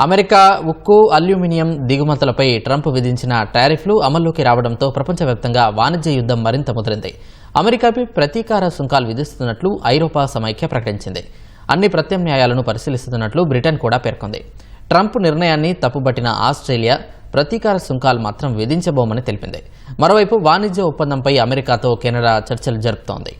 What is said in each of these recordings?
America ఉక్కు aluminium దిగుమతులపై Trump విధించిన టారిఫ్లు అమల్లోకి రావడంతో ప్రపంచవ్యాప్తంగా వాణిజ్య యుద్ధం మరింత ముదిరింది. అమెరికాపై ప్రతీకార సుంకాలు విధిస్తున్నట్లు ఐరోపా సమైక్య ప్రకటించింది. అన్ని ప్రత్యామ్నాయాలను పరిశీలిస్తున్నట్లు బ్రిటన్ కూడా పేర్కొంది. ట్రంప్ నిర్ణయాన్ని తప్పుబట్టిన ఆస్ట్రేలియా ప్రతీకార సుంకాలు మాత్రం విధించబోమని తెలిపింది. మరోవైపు వాణిజ్య ఒప్పందంపై అమెరికాతో కెనడా చర్చలు జరుపుతోంది.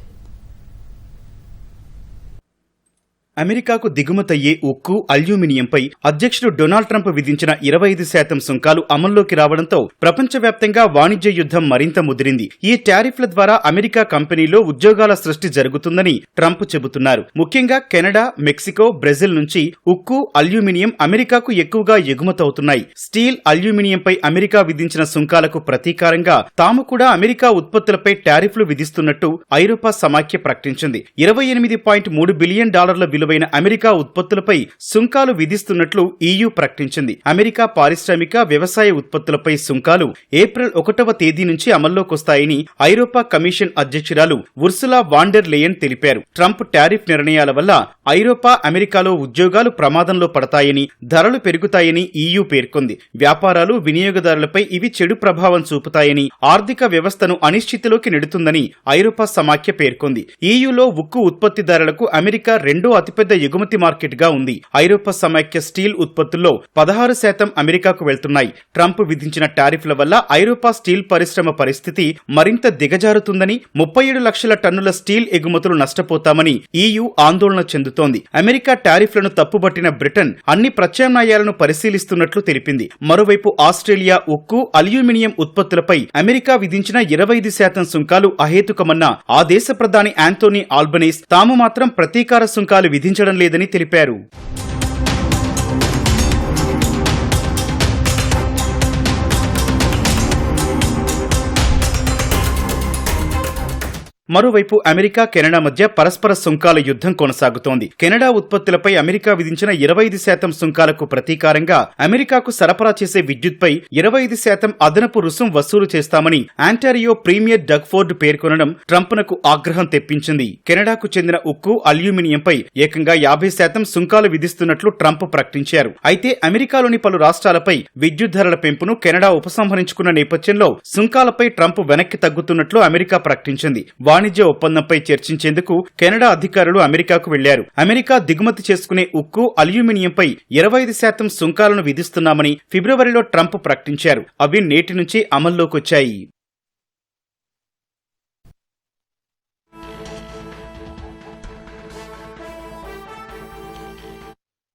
అమెరికాకు దిగుమతయ్యే ఉక్కు అల్యూమినియంపై అధ్యక్షుడు డొనాల్డ్ ట్రంప్ విధించిన ఇరవై ఐదు శాతం సుంకాలు అమల్లోకి రావడంతో ప్రపంచవ్యాప్తంగా వాణిజ్య యుద్ధం మరింత ముదిరింది. ఈ టారిఫ్ల ద్వారా అమెరికా కంపెనీలో ఉద్యోగాల సృష్టి జరుగుతుందని ట్రంప్ చెబుతున్నారు. ముఖ్యంగా కెనడా మెక్సికో బ్రెజిల్ నుంచి ఉక్కు అల్యూమినియం అమెరికాకు ఎక్కువగా ఎగుమతవుతున్నాయి. స్టీల్ అల్యూమినియంపై అమెరికా విధించిన సుంకాలకు ప్రతీకారంగా తాము కూడా అమెరికా ఉత్పత్తులపై టారిఫ్లు విధిస్తున్నట్టు ఐరోపా సమాఖ్య ప్రకటించింది. ఇరవై ఎనిమిది పాయింట్ మూడు బిలియన్ డాలర్ల విలువ విలువైన అమెరికా ఉత్పత్తులపై సుంకాలు విధిస్తున్నట్లు ఈయూ ప్రకటించింది. అమెరికా పారిశ్రామిక వ్యవసాయ ఉత్పత్తులపై సుంకాలు ఏప్రిల్ ఒకటవ తేదీ నుంచి అమల్లోకొస్తాయని ఐరోపా కమిషన్ అధ్యక్షురాలు ఉర్సులా వాండర్ లేయన్ తెలిపారు. ట్రంప్ టారిఫ్ నిర్ణయాల వల్ల ఐరోపా అమెరికాలో ఉద్యోగాలు ప్రమాదంలో పడతాయని ధరలు పెరుగుతాయని ఈయూ పేర్కొంది. వ్యాపారాలు వినియోగదారులపై ఇవి చెడు ప్రభావం చూపుతాయని ఆర్థిక వ్యవస్థను అనిశ్చితిలోకి నెడుతుందని ఐరోపా సమాఖ్య పేర్కొంది. ఈయూలో ఉక్కు ఉత్పత్తిదారులకు అమెరికా రెండో అతిపెద్ద ఎగుమతి మార్కెట్గా ఉంది. ఐరోపా సమాఖ్య స్టీల్ ఉత్పత్తుల్లో పదహారు శాతం అమెరికాకు వెళ్తున్నాయి. ట్రంప్ విధించిన టారిఫ్ల వల్ల ఐరోపా స్టీల్ పరిశ్రమ పరిస్థితి మరింత దిగజారుతుందని ముప్పై ఏడు లక్షల టన్నుల స్టీల్ ఎగుమతులు నష్టపోతామని ఈయూ ఆందోళన చెందుతోంది. అమెరికా టారిఫ్లను తప్పుబట్టిన బ్రిటన్ అన్ని ప్రత్యామ్నాయాలను పరిశీలిస్తున్నట్లు తెలిపింది. మరోవైపు ఆస్ట్రేలియా ఉక్కు అల్యూమినియం ఉత్పత్తులపై అమెరికా విధించిన ఇరవై ఐదు శాతం సుంకాలు అహేతుకమన్న ఆ దేశ ప్రధాని యాంటోనీ ఆల్బనీస్ తాము మాత్రం ప్రతీకార సుంకాలు విధించడం లేదని తెలిపారు. మరోవైపు అమెరికా కెనడా మధ్య పరస్పర సుంకాల యుద్ధం కొనసాగుతోంది. కెనడా ఉత్పత్తులపై అమెరికా విధించిన ఇరవై ఐదు శాతం సుంకాలకు ప్రతీకారంగా అమెరికాకు సరఫరా చేసే విద్యుత్పై ఇరవై ఐదు శాతం అదనపు రుసుం వసూలు చేస్తామని ఆంటారియో ప్రీమియర్ డగ్ఫోర్డ్ పేర్కొనడం ట్రంప్నకు ఆగ్రహం తెప్పించింది. కెనడాకు చెందిన ఉక్కు అల్యూమినియంపై ఏకంగా యాభై శాతం సుంకాలు విధిస్తున్నట్లు ట్రంప్ ప్రకటించారు. అయితే అమెరికాలోని పలు రాష్ట్రాలపై విద్యుత్ ధరల పెంపును కెనడా ఉపసంహరించుకున్న నేపథ్యంలో సుంకాలపై ట్రంప్ వెనక్కి తగ్గుతున్నట్లు అమెరికా ప్రకటించింది. వాణిజ్య ఒప్పందంపై చర్చించేందుకు కెనడా అధికారులు అమెరికాకు వెళ్ళారు. అమెరికా దిగుమతి చేసుకునే ఉక్కు అల్యూమినియంపై ఇరవై ఐదు శాతం సుంకాలను విధిస్తున్నామని ఫిబ్రవరిలో ట్రంప్ ప్రకటించారు. అవి నేటి నుంచి అమల్లోకొచ్చాయి.